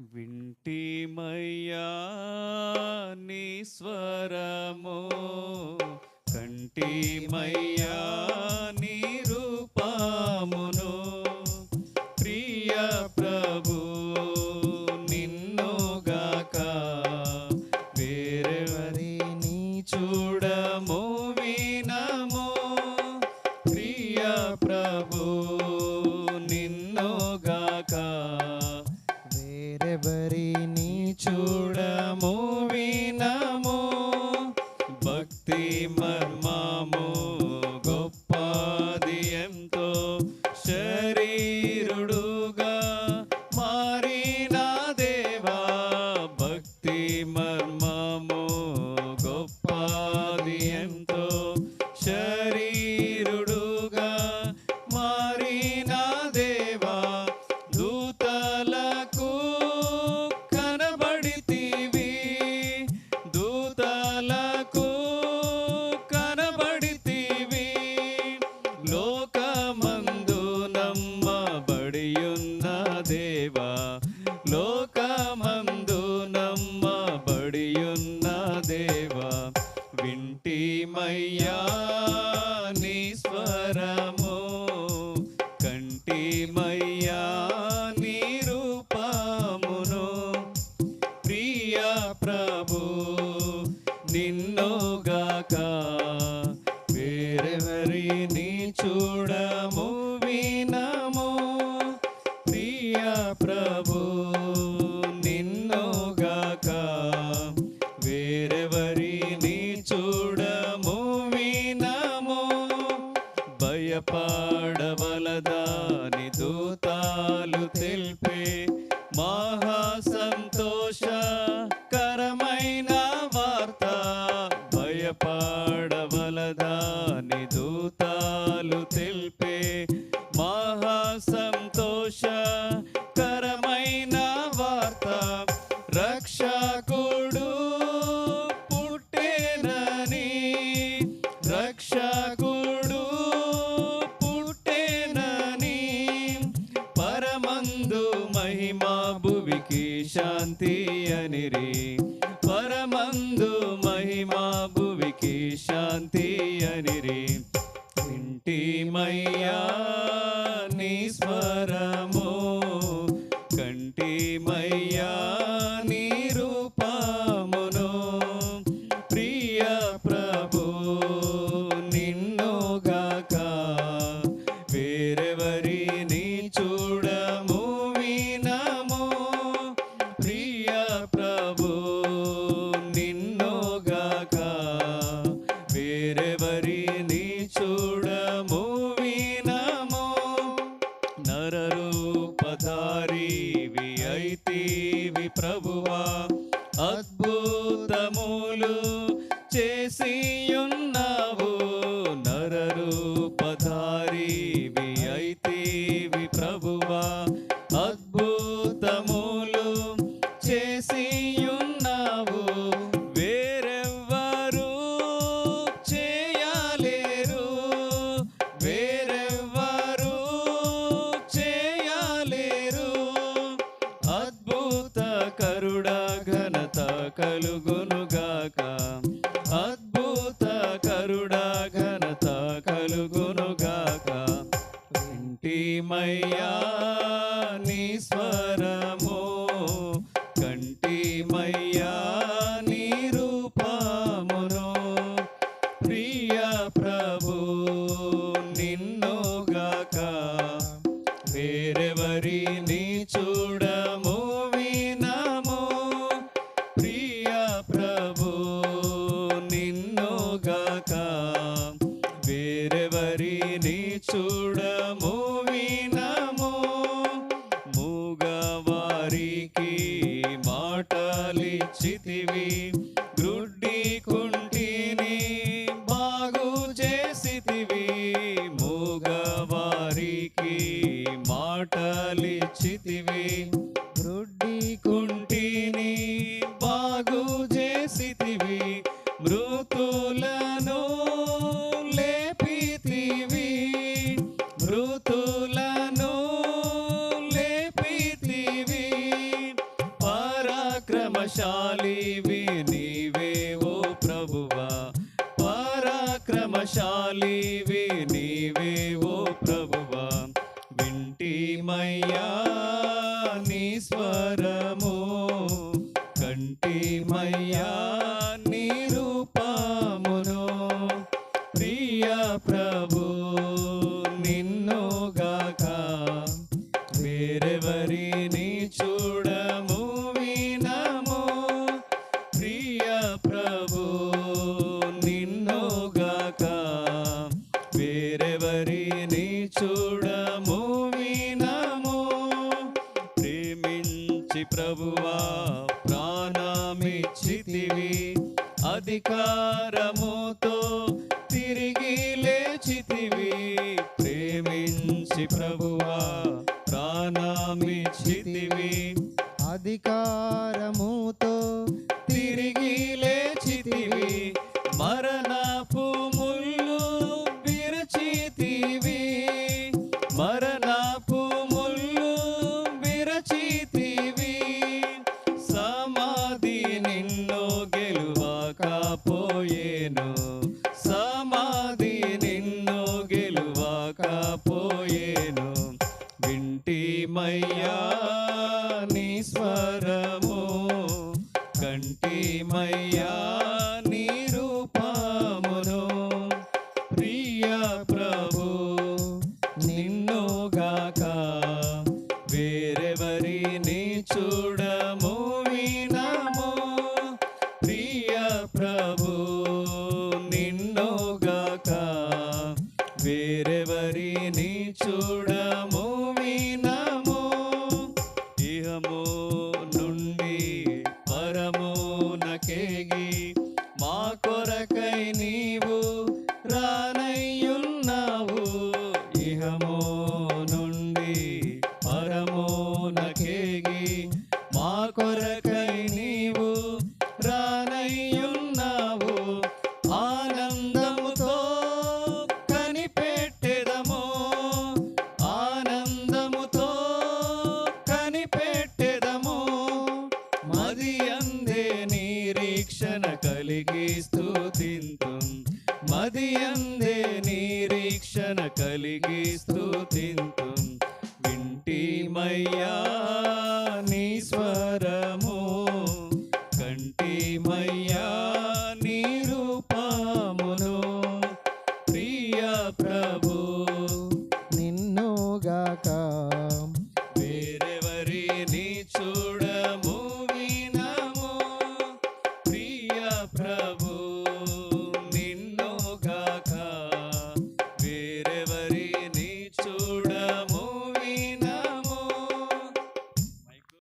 వింటిమయ్యా నీ స్వరము కంటిమయ్యా నీ వేరెవరిని చూడము వినము? భక్తి మర్మము గొప్పది ఎంతో శరీరుడుగా మారిన దేవా. ప్రభు నిన్నో ಬಂದು చేసి ప్రియ ప్రభు నిన్నుగాక వేరెవరిని చూడము వినము. ప్రియ ప్రభు నిన్నుగాక వేరెవరిని చూడము వినము. మూగవారికి మాటలిచ్చితివి. చేసితివి మూగవారికి మాటలిచ్చితివి. గ్రుడ్డి చూడము వినము. ప్రేమించి ప్రభువా ప్రాణమిచ్చితివి. అధికారముతో తిరిగి లేచితివి. ప్రేమించి ప్రభువా ప్రాణమిచ్చితివి. అధికార మయ్యా నీ స్వరము కంటి మయ్యా నీ రూపమును. ప్రియ ప్రభు నిన్నుగాక వేరెవరి నీ చూడు